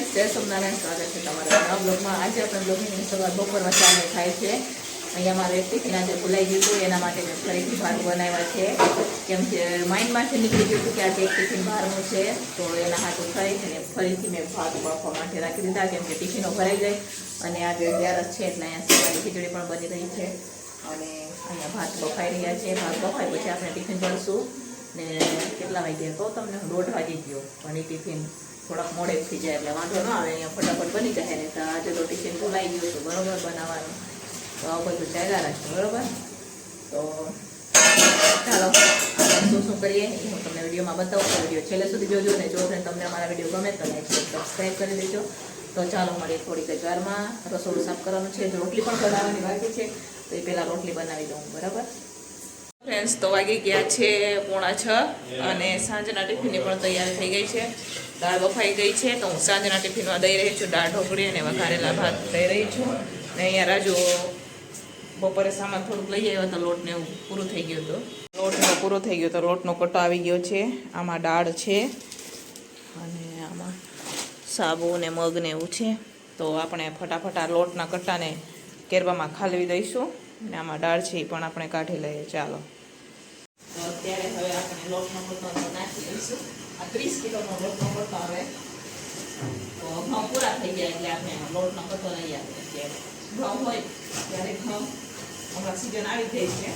Friends જય સોમનારાયણ સ્વાગત છે તમારા નવા બ્લોગમાં. આજે આપણે બ્લોગની સવાર બપોરમાં ચાલુ થાય છે. અહીંયા મારે ટિફિન આજે ભૂલાઈ ગયું હતું, એના માટે મેં ફરીથી ભાત બનાવ્યા છે. કેમ કે માઇન્ડમાંથી નીકળી ગયું હતું કે આજે એક ટિફિન બહારનું છે, તો એના હાથું અને ફરીથી મેં ભાત બાફવા માટે રાખી દીધા, કેમ કે ટિફિનો ભરાઈ જાય અને આજે અગિયારસ છે, એટલે અહીંયા સવારની ખીચડી પણ બની રહી છે. અને અહીંયા ભાત બફાઈ રહ્યા છે. ભાત બફાય પછી આપણે ટિફિન ભરશું. ને કેટલા વાગ્યા કહો તમને? દોઢ વાગી ગયો. પણ ટિફિન. થોડાક મોડે થઈ જાય એટલે વાંધો ન આવે, અહીંયા ફટાફટ બની જાય. ને તો આજે તો ટિફિન ભૂલાઈ ગયું છે, બરોબર બનાવવાનું. તો આ બધું ચાલ્યા રાખશે બરોબર? તો ચાલો શું શું કરીએ? હું તમને વિડીયોમાં બતાવું તો વીડિયો છેલ્લે સુધી જોજો ને જો તમને અમારા વીડિયો ગમે તો લાઈક સબસ્ક્રાઈબ કરી દેજો. તો ચાલો, મળીએ થોડીક જ વારમાં. રસોડું સાફ કરવાનું છે. રોટલી પણ બનાવવાની બાકી છે. તો એ પહેલાં રોટલી બનાવી દઉં, બરાબર? ફ્રેન્ડ્સ, તો વાગી ગયા છે પોણા છ અને સાંજના ટિફિનની પણ તૈયારી થઈ ગઈ છે. દાળ બફાઈ ગઈ છે, તો હું સાંજના ટિફિનમાં દઈ રહી છું. દાળ ઢોકળી અને વઘારેલા ભાત દઈ રહી છું. ને અહીંયા રાજુ બપોરે સામાન થોડુંક લઈ આવ્યો તો લોટને એવું પૂરું થઈ ગયું હતું. લોટનો પૂરો થઈ ગયો તો લોટનો કટો આવી ગયો છે. આમાં દાળ છે અને આમાં સાબુ ને મગ ને એવું છે. તો આપણે ફટાફટ આ લોટના કટ્ટાને કેરવામાં ખાલવી દઈશું. અને આમાં દાળ છે એ પણ આપણે કાઢી લઈએ. ચાલો. તો અત્યારે હવે આપણે લોટનો કટ્ટો નાખી દઈશું. આ ત્રીસ કિલોનો લોટનો આવે. તો ઘઉં પૂરા થઈ ગયા એટલે આપણે લોટનો કટ્ટો લઈ આવીએ અત્યારે. ઘઉં હોય ત્યારે ઘઉં હમણાં સિઝન આવી ગઈ છે.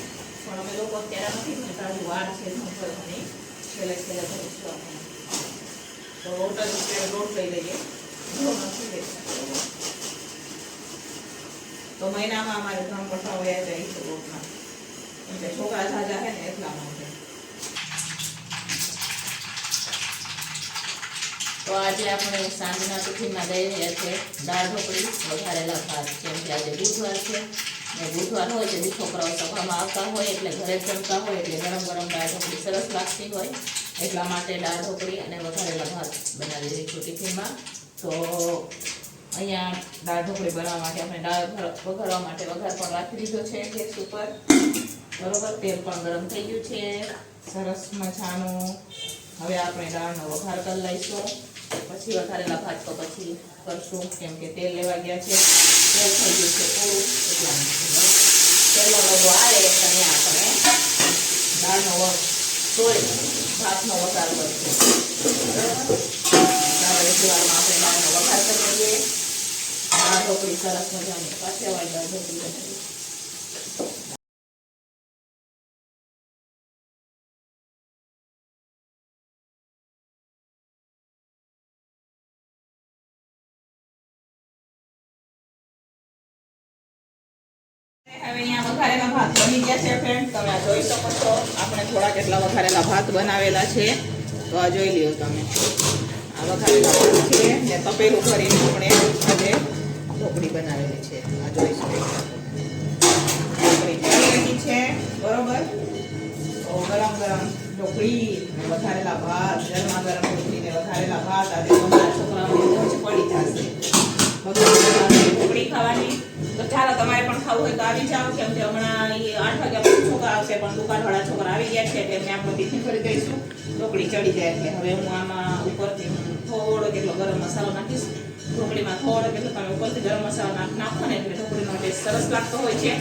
પણ અમે લોકો અત્યારે નથી ને તાજું વાર છે, ઘઉં ભરવાની. છેલ્લે છેલ્લે ભરીશું આપણે. તો લોટ જ લોટ લઈ લઈએ. ઘઉં નથી લઈ તો મહિનામાં અમારે ત્રણ કઠા વયા જાય છે લોટના કેમ કે છોકરા ઝાઝા છે ને એટલા માટે તો આજે આપણે સાંજના ટિફિનમાં દઈ રહ્યા છે દાળ ઢોકળી વઘારેલા ભાત કેમ કે આજે બુધવાર છે ને બુધવાર હોય તેથી છોકરાઓ સભામાં આવતા હોય એટલે ઘરે જ જમતા હોય એટલે ગરમ ગરમ દાળ ઢોકળી સરસ લાગતી હોય એટલા માટે દાળ ઢોકળી અને વઘારેલા ભાત બનાવી રહી છું ટિફિનમાં તો અહીંયા દાળ ઢોકળી બનાવવા માટે આપણે દાળ વઘારવા માટે વઘાર પણ રાખી દીધો છે ગેસ ઉપર. બરોબર? તેલ પણ ગરમ થઈ ગયું છે. સરસ મજાનું. હવે આપણે દાળનો વઘાર કરી લઈશું. પછી વઘારેલા ભાત તો પછી કરશું, કેમ કે તેલ લેવા ગયા છે. તેલ થઈ ગયું છે થોડું, એટલા તેલનો ડબ્બો આવે એટલે આપણે દાળનો વઘ ભાતનો વઘાર કરશું. બરાબર? આપણે દાળનો વઘાર કરી લઈએ દાળ ઢોકળી સરસ મજાની કાઠિયાવાડી ઢોકળી બનાવી ભાત બની ગયા છે ફ્રેન્ડ તમે આ જોઈ શકો છો. આપણે થોડા કેટલા વઘારેલા ભાત બનાવેલા છે. તો આ જોઈ લ્યો તમે. આ વઘારેલા ભાત છે. તપેલું કરીને આપણે આજે ઢોકળી બનાવેલી છે. આ જોઈ શકો છે. બરોબર? ગરમ ગરમ ઢોકળી વધારેલા ભાત, ગરમા ગરમ ઢોકળીને વધારેલા ભાત આજે તમારા છોકરાઓને પડી જશે. ઢોકળી ખાવાની. તો ચાલો, તમારે પણ ખાવું હોય તો આવી જાઓ. કેમ કે હમણાં એ આઠ વાગ્યા પછી છોકરા આવશે, પણ દુકાનવાળા છોકરા આવી ગયા છે, એટલે એમને આપણે ટિફિન કરી દઈશું. ઢોકળી ચડી જાય છે હવે હું આમાં ઉપરથી થોડો કેટલો ગરમ મસાલો નાખીશ. ઢોકળીમાં થોડો કેટલો તમે ઉપરથી ગરમ મસાલો નાખો ને એટલે ઢોકળીનો ટેસ્ટ સરસ લાગતો હોય છે.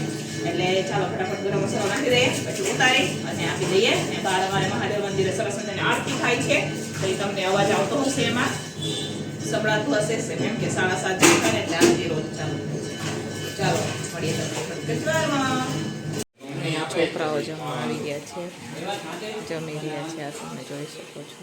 એટલે ચાલો ફટાફટ ગરમ મસાલો નાખી દઈએ પછી ઉતારી અને આપી દઈએ. અને બહાર અમારે મહાદેવ મંદિરે સરસ મજાની આરતી થાય છે. તો એ તમને અવાજ આવતો હશે એમાં. સંભળાતું હશે કેમ કે સાડા સાત થાય ને એટલે આરતી રોજ ચાલુ ચાલો મળીએ તમને ગજવારમાં છોકરાઓ જમવા આવી ગયા છે. જમી રહ્યા છે આ તમે જોઈ શકો છો.